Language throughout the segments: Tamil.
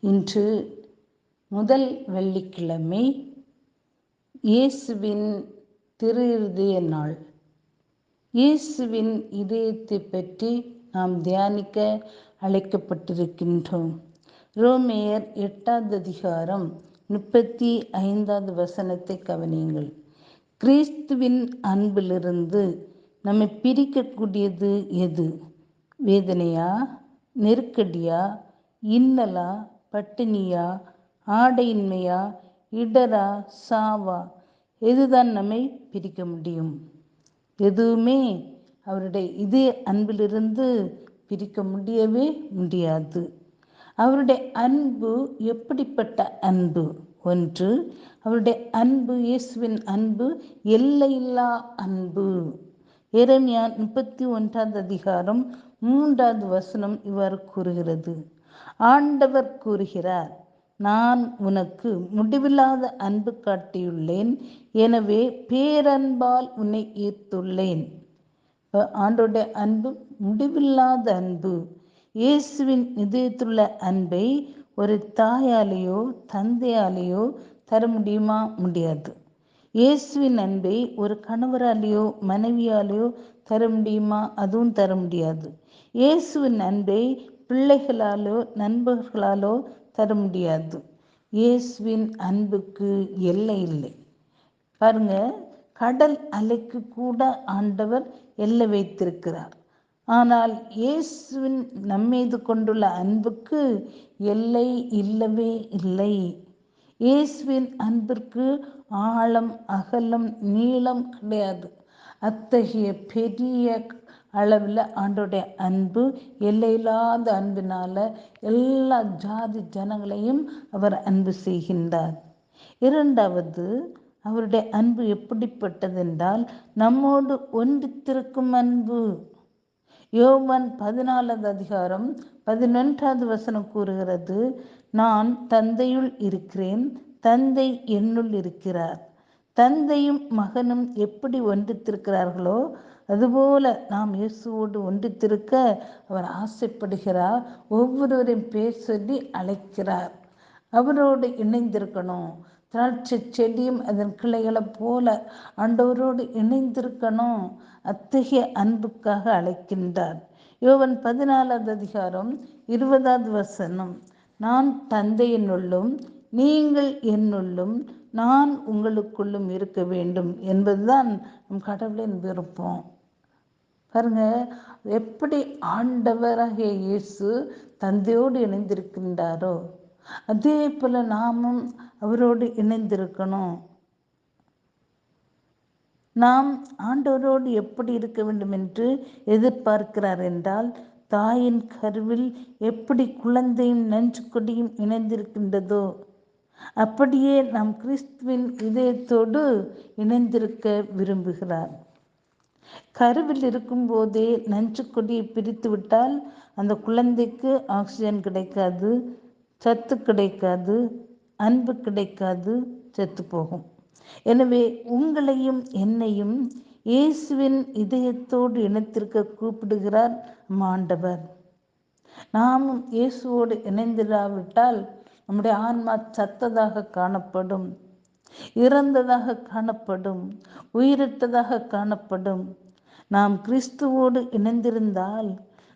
இன்று முதல் வெள்ளிக்கிழமை இயேசுவின் திரு இருதய நாள். இயேசுவின் இதயத்தை பற்றி நாம் தியானிக்க அழைக்கப்பட்டிருக்கின்றோம். ரோமேயர் எட்டாவது அதிகாரம் முப்பத்தி ஐந்தாவது வசனத்தை கவனியுங்கள். கிறிஸ்துவின் அன்பிலிருந்து நம்மை பிரிக்கக்கூடியது எது? வேதனையா? நெருக்கடியா? இன்னலா? பட்டினியா? ஆடையின்மையா? இடரா? சாவா? எதுதான் நம்மை பிரிக்க முடியும்? எதுவுமே அவருடைய இதே அன்பிலிருந்து பிரிக்க முடியவே முடியாது. அவருடைய அன்பு எப்படிப்பட்ட அன்பு? ஒன்று அவருடைய அன்பு இயேசுவின் அன்பு எல்லையில்லா அன்பு. எரமியா முப்பத்தி ஒன்றாவது அதிகாரம் மூன்றாவது வசனம் இவ்வாறு கூறுகிறது. ஆண்டவர் கூறுகிறார் நான் உனக்கு முடிவில்லாத அன்பு காட்டியுள்ளேன் எனவே பேரன்பால் உன்னை ஈர்த்துள்ளேன். ஆண்டோடைய அன்பு முடிவில்லாத அன்பு இயேசுவின் இதயத்துள்ள அன்பை ஒரு தாயாலேயோ தந்தையாலேயோ தர முடியுமா? முடியாது. இயேசுவின் அன்பை ஒரு கணவராலேயோ மனைவியாலேயோ தர முடியுமா? அதுவும் தர முடியாது. இயேசுவின் அன்பை பிள்ளைகளாலோ நண்பர்களாலோ தர முடியாது. இயேசுவின் அன்புக்கு எல்லை இல்லை. பாருங்க கடல் அலைக்கு கூட ஆண்டவர் எல்லை வைத்திருக்கிறார். ஆனால் இயேசுவின் நம்மீது கொண்டுள்ள அன்புக்கு எல்லை இல்லவே இல்லை. இயேசுவின் அன்பிற்கு ஆழம் அகலம் நீளம் கிடையாது. அத்தகைய பெரிய அளவில் ஆண்டோடைய அன்பு எல்லையில்லாத அன்பினால எல்லா ஜாதி ஜனங்களையும் அவர் அன்பு செய்கின்றார். இரண்டாவது அவருடைய அன்பு எப்படிப்பட்டதென்றால் நம்மோடு ஒன்றித்திருக்கும் அன்பு. யோவன் பதினாலாவது அதிகாரம் பதினொன்றாவது வசனம் கூறுகிறது நான் தந்தையுள் இருக்கிறேன் தந்தை என்னுள் இருக்கிறார். தந்தையும் மகனும் எப்படி ஒன்றித்திருக்கிறார்களோ அதுபோல நாம் இயேசுவோடு ஒன்றித்திருக்க அவர் ஆசைப்படுகிறார் ஒவ்வொருவரையும் பேர் சொல்லி அழைக்கிறார். அவரோடு இணைந்திருக்கணும். திராட்சை செடியும் அதன் கிளைகளை போல ஆண்டவரோடு இணைந்திருக்கணும். அத்தகைய அன்புக்காக அழைக்கின்றார். யோவன் பதினாலாவது அதிகாரம் இருபதாவது வசனம். நான் தந்தையினுள்ளும் நீங்கள் என்னுள்ளும் நான் உங்களுக்குள்ளும் இருக்க வேண்டும் என்பதுதான் நம் கடவுளின் விருப்பம். பாருங்க எப்படி ஆண்டவராகிய இயேசு தந்தையோடு இணைந்திருக்கின்றாரோ அதே போல நாமும் அவரோடு இணைந்திருக்கணும். நாம் ஆண்டவரோடு எப்படி இருக்க வேண்டும் என்று எதிர்பார்க்கிறார் என்றால் தாயின் கருவில் எப்படி குழந்தையும் நஞ்சு கொடியும் இணைந்திருக்கின்றதோ அப்படியே நாம் கிறிஸ்துவின் இதயத்தோடு இணைந்திருக்க விரும்புகிறார். கருவில் இருக்கும்போதே நஞ்சு கொடியை பிரித்து விட்டால் அந்த குழந்தைக்கு ஆக்சிஜன் கிடைக்காது சத்து கிடைக்காது அன்பு கிடைக்காது செத்து போகும். எனவே உங்களையும் என்னையும் இயேசுவின் இதயத்தோடு இணைத்திருக்க கூப்பிடுகிறார் மாண்டவர். நாமும் இயேசுவோடு இணைந்திராவிட்டால் நம்முடைய ஆன்மா சத்ததாக காணப்படும். இறந்ததாக காணப்படும் உயிரிட்டதாக காணப்படும். நாம் கிறிஸ்துவோடு இணைந்திருந்தால்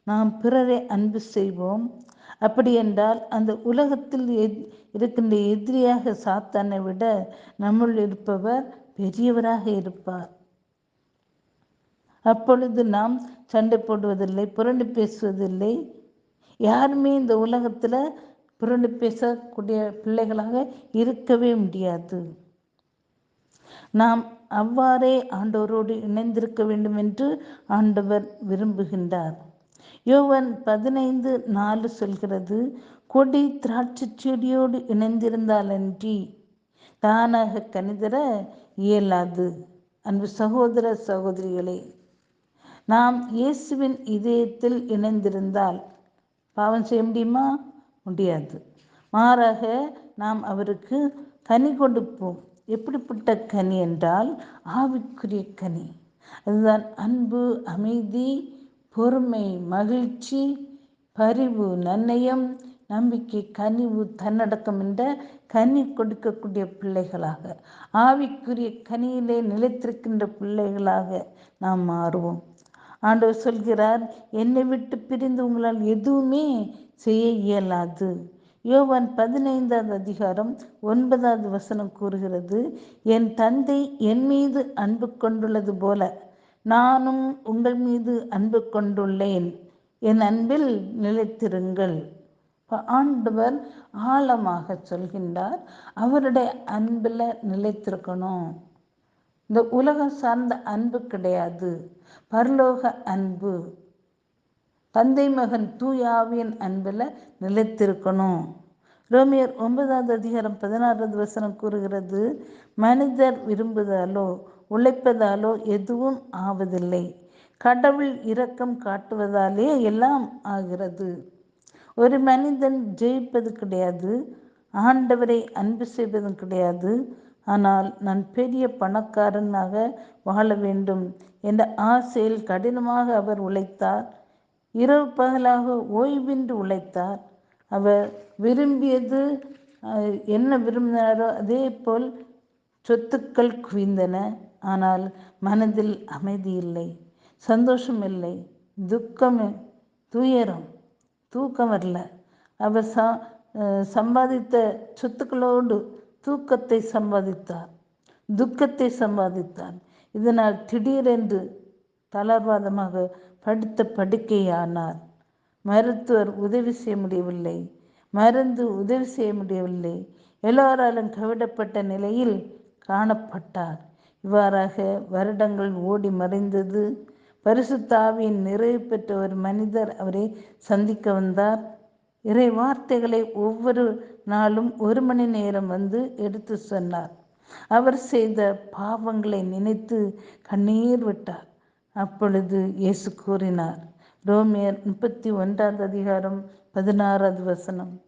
நாம் பிறரை அன்பு செய்வோம். அப்படி என்றால் அந்த உலகத்தில் இருக்கின்ற எதிரியாக சாத்தானை விட நம்முள் இருப்பவர் பெரியவராக இருப்பார். அப்பொழுது நாம் சண்டை போடுவதில்லை புரண்டு பேசுவதில்லை. யாருமே இந்த உலகத்தில் புரண்டு பேசக்கூடிய பிள்ளைகளாக இருக்கவே முடியாது. நாம் அவ்வாறே ஆண்டவரோடு இணைந்திருக்க வேண்டும் என்று ஆண்டவர் விரும்புகின்றார். யோவன் பதினைந்து நாலு சொல்கிறது கொடி திராட்சை செடியோடு இணைந்திருந்தாலன்றி தானாக கணிதர இயலாது. அன்பு சகோதர சகோதரிகளே நாம் இயேசுவின் இதயத்தில் இணைந்திருந்தால் பாவம் செய்ய முடியுமா? முடியாது. மாறாக நாம் அவருக்கு கனி கொடுப்போம். எப்படிப்பட்ட கனி என்றால் ஆவிக்குரிய கனி. அதுதான் அன்பு அமைதி பொறுமை மகிழ்ச்சி பரிவு நன்னயம் நம்பிக்கை கனிவு தன்னடக்கம் என்ற கனி கொடுக்கக்கூடிய பிள்ளைகளாக ஆவிக்குரிய கனியிலே நிலைத்திருக்கின்ற பிள்ளைகளாக நாம் மாறுவோம். ஆண்டவர் சொல்கிறார் என்னை விட்டு பிரிந்து உங்களால் எதுவுமே செய்ய இயலாது. யோவான் பதினைந்தாவது அதிகாரம் ஒன்பதாவது வசனம் கூறுகிறது என் தந்தை என் மீது அன்பு கொண்டுள்ளது போல நானும் உங்கள் மீது அன்பு கொண்டுள்ளேன். என் அன்பில் நிலைத்திருங்கள். ஆண்டவர் ஆழமாக சொல்கின்றார் அவருடைய அன்பில் நிலைத்திருக்கணும். இந்த உலகம் சார்ந்த அன்பு கிடையாது. பரலோக அன்பு. தந்தை மகன் தூயாவின் அன்பில் நிலைத்திருக்கணும். ரோமியர் ஒன்பதாவது அதிகாரம் பதினாறாவது வசனம் கூறுகிறது மனிதர் விரும்புவதாலோ உழைப்பதாலோ எதுவும் ஆவதில்லை. கடவுள் இரக்கம் காட்டுவதாலே எல்லாம் ஆகிறது. ஒரு மனிதன் ஜெயிப்பது கிடையாது ஆண்டவரை அன்பு செய்வதும் கிடையாது. ஆனால் நான் பெரிய பணக்காரனாக வாழ வேண்டும் என்ற ஆசையில் கடினமாக அவர் உழைத்தார். இரவு பகலாக ஓய்வின்றி உழைத்தார். அவர் விரும்பியது என்ன விரும்பினாரோ அதே போல் சொத்துக்கள் குவிந்தன. ஆனால் மனதில் அமைதி இல்லை சந்தோஷம் இல்லை துக்கம் துயரம் தூக்கம் வரல. அவர் ச சம்பாதித்த சொத்துக்களோடு தூக்கத்தை சம்பாதித்தார் துக்கத்தை சம்பாதித்தார். இதனால் திடீரென்று தளர்வாதமாக படுத்த படுக்கையானார். மருத்துவர் உதவி செய்ய முடியவில்லை. மருந்து உதவி செய்ய முடியவில்லை. எல்லோராலும் கவிடப்பட்ட நிலையில் காணப்பட்டார். இவ்வாறாக வருடங்கள் ஓடி மறைந்தது. பரிசுத்தாவியின் நிறைவு பெற்ற ஒரு மனிதர் அவரை சந்திக்க வந்தார். இறை வார்த்தைகளை ஒவ்வொரு நாளும் ஒரு மணி நேரம் வந்து எடுத்து சொன்னார். அவர் செய்த பாவங்களை நினைத்து கண்ணீர் விட்டார். அப்பொழுது இயேசு கூறினார் ரோமியர் முப்பத்தி ஒன்றாவது அதிகாரம் பதினாறாவது வசனம்.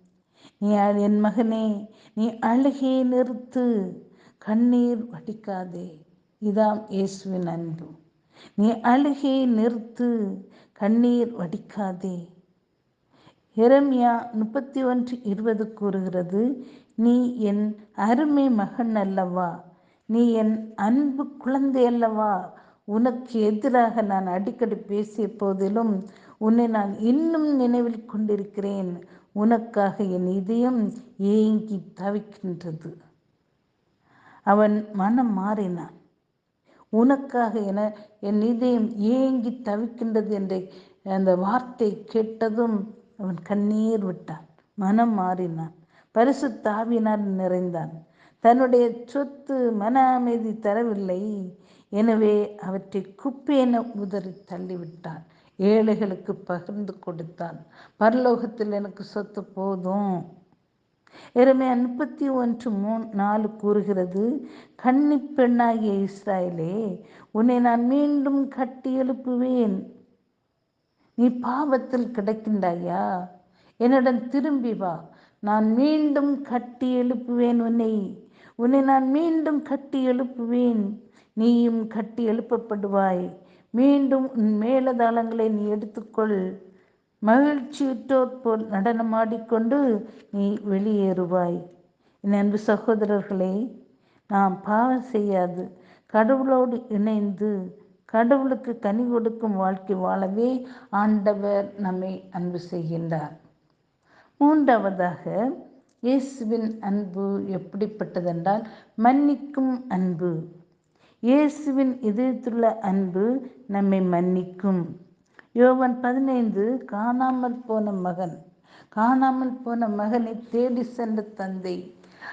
நீ என் மகனே நீ அழுகையை நிறுத்து கண்ணீர் வடிக்காதே இதாம் இயேசுவின் அன்பு. நீ அழுகையை நிறுத்து கண்ணீர் வடிக்காதே. எரமியா முப்பத்தி ஒன்று இருபது கூறுகிறது நீ என் அருமை மகன் அல்லவா? நீ என் அன்பு குழந்தை அல்லவா? உனக்கு எதிராக நான் அடிக்கடி பேசிய போதிலும் உன்னை நான் இன்னும் நினைவில் கொண்டிருக்கிறேன். உனக்காக என் இதயம் ஏங்கி தவிக்கின்றது. அவன் மனம் மாறினான். உனக்காக என என் இதயம் ஏங்கி தவிக்கின்றது என்ற அந்த வார்த்தை கேட்டதும் அவன் கண்ணீர் விட்டான். மனம் மாறினான். பரிசு தாவினால் நிறைந்தான். தன்னுடைய சொத்து மன அமைதி தரவில்லை. எனவே அவற்றை குப்பையென உதறி தள்ளிவிட்டான். ஏழைகளுக்கு பகிர்ந்து கொடுத்தான். பரலோகத்தில் எனக்கு சொத்து போதும். எருமே முப்பத்தி ஒன்று மூணு நாலு கூறுகிறது கன்னி பெண்ணாகிய இஸ்ராயலே உன்னை நான் மீண்டும் கட்டி எழுப்புவேன். நீ பாவத்தில் கிடக்கின்றாயா? என்னிடம் திரும்பி வா. நான் மீண்டும் கட்டி எழுப்புவேன் உன்னை. உன்னை நான் மீண்டும் கட்டி எழுப்புவேன். நீயும் கட்டி எழுப்பப்படுவாய். மீண்டும் உன் மேலதாளங்களை நீ எடுத்துக்கொள். மகிழ்ச்சியுற்றோர் போல் நடனமாடிக்கொண்டு நீ வெளியேறுவாய். என் அன்பு சகோதரர்களே நாம் பாவம் செய்யாது. கடவுளோடு இணைந்து கடவுளுக்கு கனி கொடுக்கும் வாழ்க்கை வாழவே ஆண்டவர் நம்மை அன்பு செய்கின்றார். மூன்றாவதாக இயேசுவின் அன்பு எப்படிப்பட்டதென்றால் மன்னிக்கும் அன்பு. இயேசுவின் இதயத்துள்ள அன்பு நம்மை மன்னிக்கும். யோவன் பதினைந்து காணாமல் போன மகன் காணாமல் போன மகனை தேடி சென்ற தந்தை.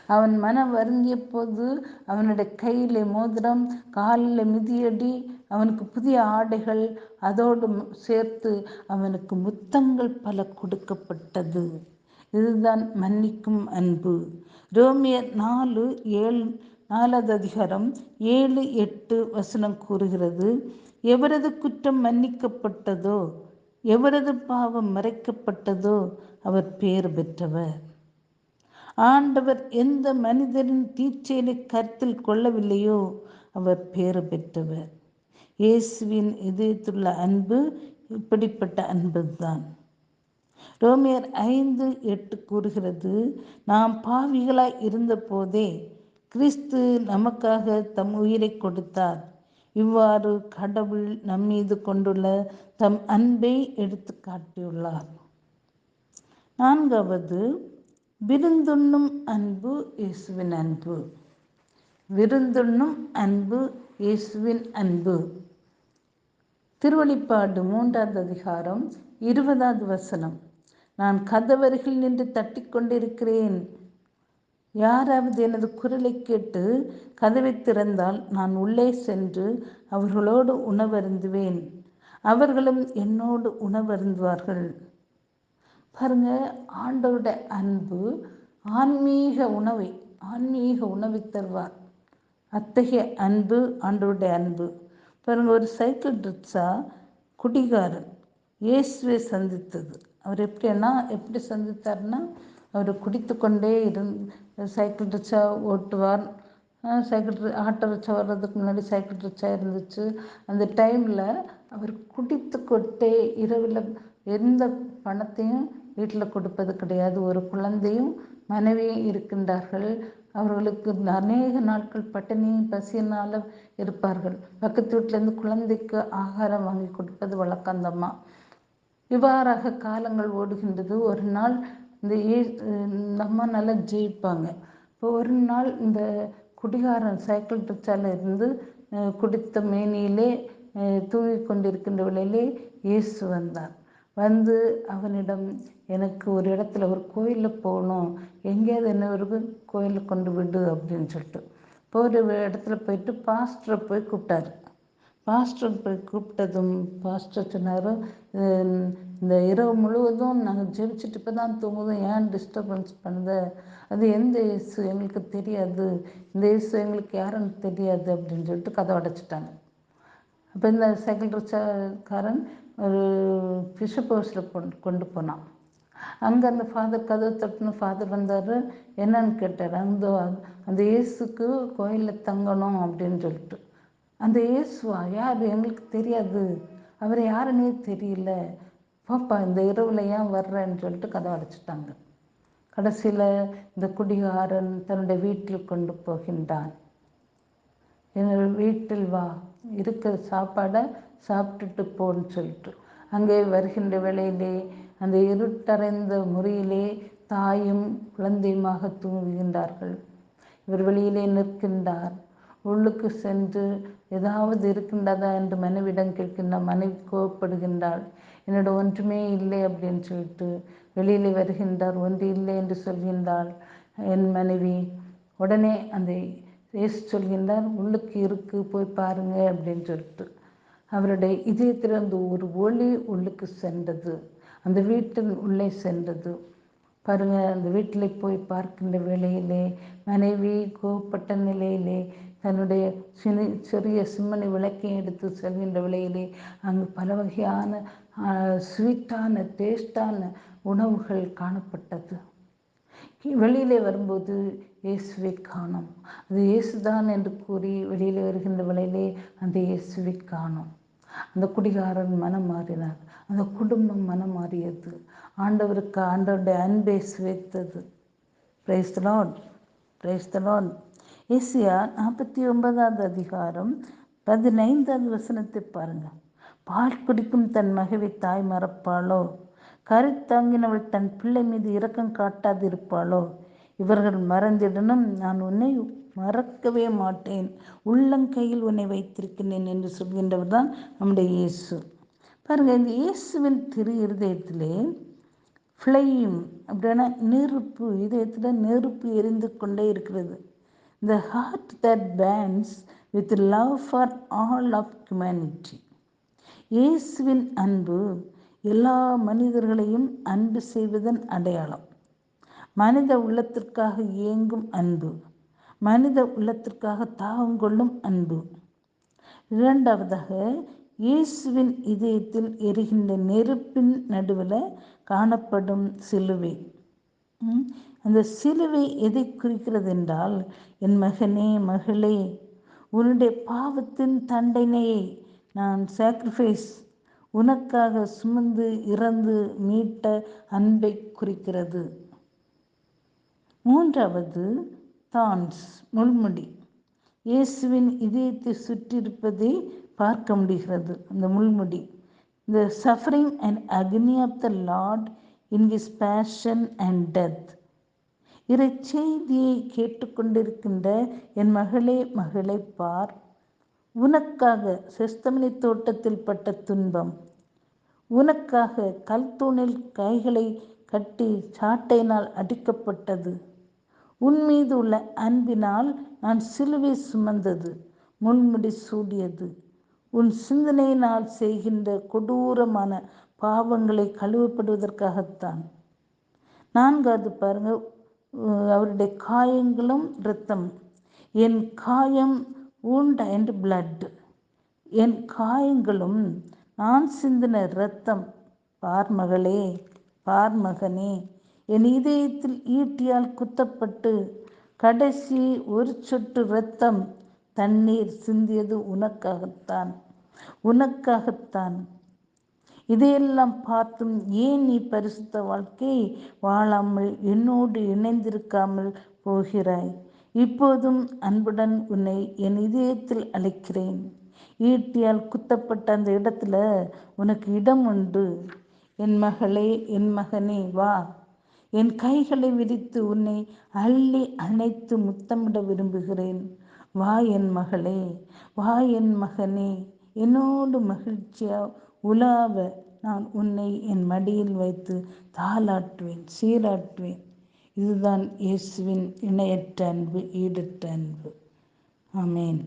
அவன் மனம் வருந்திய போது அவனுடைய கையில மோதிரம் காலில் மிதியடி அவனுக்கு புதிய ஆடைகள் அதோடு சேர்த்து அவனுக்கு முத்தங்கள் பல கொடுக்கப்பட்டது. இதுதான் மன்னிக்கும் அன்பு. ரோமியர் நாலு ஏழு நாலாவது அதிகாரம் ஏழு எட்டு வசனம் கூறுகிறது எவரது குற்றம் மன்னிக்கப்பட்டதோ எவரது பாவம் மறைக்கப்பட்டதோ அவர் பேர் பெற்றவர். ஆண்டவர் எந்த மனிதரின் தீச்செயலை கருத்தில் கொள்ளவில்லையோ அவர் பேர் பெற்றவர். இயேசுவின் இதயத்துள்ள அன்பு இப்படிப்பட்ட அன்புதான். ரோமியர் ஐந்து எட்டு கூறுகிறது நாம் பாவிகளாய் இருந்த போதே கிறிஸ்து நமக்காக தம் உயிரை கொடுத்தார். இவ்வாறு கடவுள் நம்மீது கொண்டுள்ள தம் அன்பை எடுத்து காட்டியுள்ளார். நான்காவது விருந்துண்ணும் அன்பு இயேசுவின் அன்பு. விருந்துண்ணும் அன்பு இயேசுவின் அன்பு. திருவழிப்பாடு மூன்றாவது அதிகாரம் இருபதாவது வசனம். நான் கதவருகில் நின்று தட்டி கொண்டிருக்கிறேன். யாராவது எனது குரலை கேட்டு கதவை திறந்தால் நான் உள்ளே சென்று அவர்களோடு உணவருந்துவேன். அவர்களும் என்னோடு உணவருந்துவார்கள். பாருங்க ஆண்டோட அன்பு ஆன்மீக உணவை ஆன்மீக உணவை தருவார். அத்தகைய அன்பு ஆண்டவருடைய அன்பு. பாருங்க ஒரு சைக்கிள் ரிக்ஷா குடிகாரன் இயேசுவை சந்தித்தது. அவர் எப்படின்னா எப்படி சந்தித்தார்னா அவர் குடித்து கொண்டே இருந் சைக்கிள் ரிக்ஷா ஓட்டுவார். சைக்கிள் ஆட்டோ ரிக்ஷா வர்றதுக்கு முன்னாடி சைக்கிள் ரிக்ஷா இருந்துச்சு. அந்த டைமில் அவர் குடித்து கொட்டே இரவில் எந்த பணத்தையும் வீட்டில் கொடுப்பது கிடையாது. ஒரு குழந்தையும் மனைவியும் இருக்கின்றார்கள். அவர்களுக்கு அநேக நாட்கள் பட்டினியும் பசியினால் இருப்பார்கள். பக்கத்து வீட்டிலேருந்து குழந்தைக்கு ஆகாரம் வாங்கி கொடுப்பது வழக்கந்தம்மா இவ்வாறாக காலங்கள் ஓடுகின்றது. ஒரு நாள் இந்த ஏ நம்ம நல்லா ஜெயிப்பாங்க. இப்போ ஒரு நாள் இந்த குடிகாரன் சைக்கிள் ரிக்ஷால இருந்து குடித்த மேனியிலே தூங்கி கொண்டிருக்கின்ற வேளையிலே இயேசு வந்தார். வந்து அவனிடம் எனக்கு ஒரு இடத்துல ஒரு கோயிலில் போகணும். எங்கேயாவது என்ன ஒரு கோயிலில் கொண்டு விடு அப்படின்னு சொல்லிட்டு. இப்போ ஒரு இடத்துல போயிட்டு பாஸ்டரை போய் கூப்பிட்டாரு. பாஸ்டர் போய் கூப்பிட்டதும் பாஸ்டர் சொன்னார் இந்த இரவு முழுவதும் நாங்கள் ஜெபிச்சுட்டு இப்போ தான் தூங்குவோம் ஏன் டிஸ்டர்பன்ஸ் பண்ணுத? அது எந்த இயேசு எங்களுக்கு தெரியாது. இந்த இயேசு எங்களுக்கு யாருன்னு தெரியாது அப்படின்னு சொல்லிட்டு கதை அடைச்சிட்டாங்க. அப்போ இந்த சைக்கிள் ரிச்சாக்காரன் ஒரு பிஷப் ஹவுஸில் கொண்டு கொண்டு போனான். அங்கே அந்த ஃபாதர் கதவை தட்டுன்னு ஃபாதர் வந்தார். என்னன்னு கேட்டார். அந்த அந்த இயேசுக்கு கோயிலில் தங்கணும் அப்படின்னு சொல்லிட்டு. அந்த இயேசுவா யார்? எங்களுக்கு தெரியாது. அவர் யாருன்னே தெரியல. பாப்பா இந்த இரவில் ஏன் வர்றேன்னு சொல்லிட்டு கதை அடைச்சிட்டாங்க. கடைசியில் இந்த குடிகாரன் தன்னுடைய வீட்டில் கொண்டு போகின்றான். என்னோட வீட்டில் வா இருக்கிற சாப்பாடை சாப்பிட்டுட்டு போன்னு சொல்லிட்டு. அங்கே வருகின்ற வேளையிலே அந்த இருட்டறைந்த முறையிலே தாயும் குழந்தையுமாக தூங்குகின்றார்கள். இவர் வெளியிலே நிற்கின்றார். உள்ளுக்கு சென்று ஏதாவது இருக்கின்றதா என்று மனைவிடம் கேட்கின்ற மனைவி கோவப்படுகின்றாள். என்னோட ஒன்றுமே இல்லை அப்படின்னு சொல்லிட்டு வெளியிலே வருகின்றார். ஒன்று இல்லை என்று சொல்கின்றாள் என் மனைவி. உடனே அந்த இயேசு சொல்கின்றார் உள்ளுக்கு இருக்கு போய் பாருங்க அப்படின்னு சொல்லிட்டு. அவருடைய இதயத்தில் அந்த ஒரு ஒளி உள்ளுக்கு சென்றது. அந்த வீட்டின் உள்ளே சென்றது. பாருங்க அந்த வீட்டில் போய் பார்க்கின்ற வேளையிலே மனைவி கோபப்பட்ட நிலையிலே தன்னுடைய சிறு சிறிய சிம்மனை விளக்கையும் எடுத்து செல்கின்ற விலையிலே அங்கு பல வகையான ஸ்வீட்டான டேஸ்டான உணவுகள் காணப்பட்டது. வெளியிலே வரும்போது இயேசுவை காணும். அது இயேசுதான் என்று கூறி வெளியிலே வருகின்ற விலையிலே அந்த இயேசுவை காணும். அந்த குடிகாரன் மனம் மாறினார். அந்த குடும்பம் மனம் மாறியது. ஆண்டவருக்கு ஆண்டவருடைய அன்பை சுவைத்தது. பிரைஸ் லார்ட் பிரைஸ் லார்ட் ஏசியா நாற்பத்தி ஒன்பதாவது அதிகாரம் பதினைந்தாவது வசனத்தை பாருங்கள் பால் குடிக்கும் தன் மகவை தாய் மறப்பாளோ? கருத்தாங்கினவள் தன் பிள்ளை மீது இரக்கம் காட்டாதிருப்பாளோ? இவர்கள் மறந்திடனும் நான் உன்னை மறக்கவே மாட்டேன். உள்ளங்கையில் உன்னை வைத்திருக்கிறேன் என்று சொல்கின்றவர் தான் நம்முடைய இயேசு. பாருங்கள் இந்த இயேசுவின் திரு இருதயத்திலே ஃப்ளைம் அப்படின்னா நெருப்பு இதயத்தில் நெருப்பு எரிந்து கொண்டே இருக்கிறது. The heart that burns with love for all of humanity இயேசுவின் அன்பு எல்லா மனிதர்களையும் அன்பு செய்வதன் அடையாளம். மனித உள்ளத்திற்காக இயங்கும் அன்பு மனித உள்ளத்திற்காக தாகம் கொள்ளும் அன்பு. இரண்டாவதாக இயேசுவின் இதயத்தில் எரிகின்ற நெருப்பின் நடுவில் காணப்படும் சிலுவை. அந்த சிலுவை எதை குறிக்கிறது என்றால் என் மகனே மகளே உன்னுடைய பாவத்தின் தண்டனையை நான் சாக்ரிஃபைஸ் உனக்காக சுமந்து இறந்து மீட்ட அன்பை குறிக்கிறது. மூன்றாவது தான்ஸ் முள்முடி. இயேசுவின் இதயத்தை சுற்றியிருப்பதை பார்க்க முடிகிறது அந்த முள்முடி. The suffering and agony of the Lord in his passion and death இறை செய்தியை கேட்டுக்கொண்டிருக்கின்ற என் மகளே மகளை பார். உனக்காக செஸ்தமனி தோட்டத்தில் பட்ட துன்பம். உனக்காக கல்தூணில் கைகளை கட்டி சாட்டையினால் அடிக்கப்பட்டது. உன் மீது உள்ள அன்பினால் நான் சிலுவை சுமந்தது முன்முடி சூடியது. உன் சிந்தனையினால் செய்கின்ற கொடூரமான பாவங்களை கழுவப்படுவதற்காகத்தான். நான்காவது பாருங்க அவருடைய காயங்களும் இரத்தம். என் காயம் ஊண்ட அண்ட் பிளட் என் காயங்களும் நான் சிந்தின இரத்தம். பார்மகளே பார்மகனே என் இதயத்தில் ஈட்டியால் குத்தப்பட்டு கடைசி ஒரு சொட்டு இரத்தம் தண்ணீர் சிந்தியது உனக்காகத்தான். உனக்காகத்தான். இதையெல்லாம் பார்த்தும் ஏன் நீ பரிசுத்த வாழ்க்கை வாழாமல் என்னோடு இணைந்திருக்காமல் போகிறாய்? இப்போதும் அன்புடன் உன்னை என் இதயத்தில் அழைக்கிறேன். ஈட்டியால் குத்தப்பட்ட அந்த இடத்துல உனக்கு இடம் உண்டு. என் மகளே என் மகனே வா. என் கைகளை விரித்து உன்னை அள்ளி அணைத்து முத்தமிட விரும்புகிறேன். வா என் மகளே. வா என் மகனே. என்னோடு மகிழ்ச்சியாக உலாவ நான் உன்னை என் மடியில் வைத்து தாளாட்டுவேன் சீராட்டுவேன். இதுதான் இயேசுவின் இணையற்ற அன்பு ஈடற்ற அன்பு. ஆமேன்.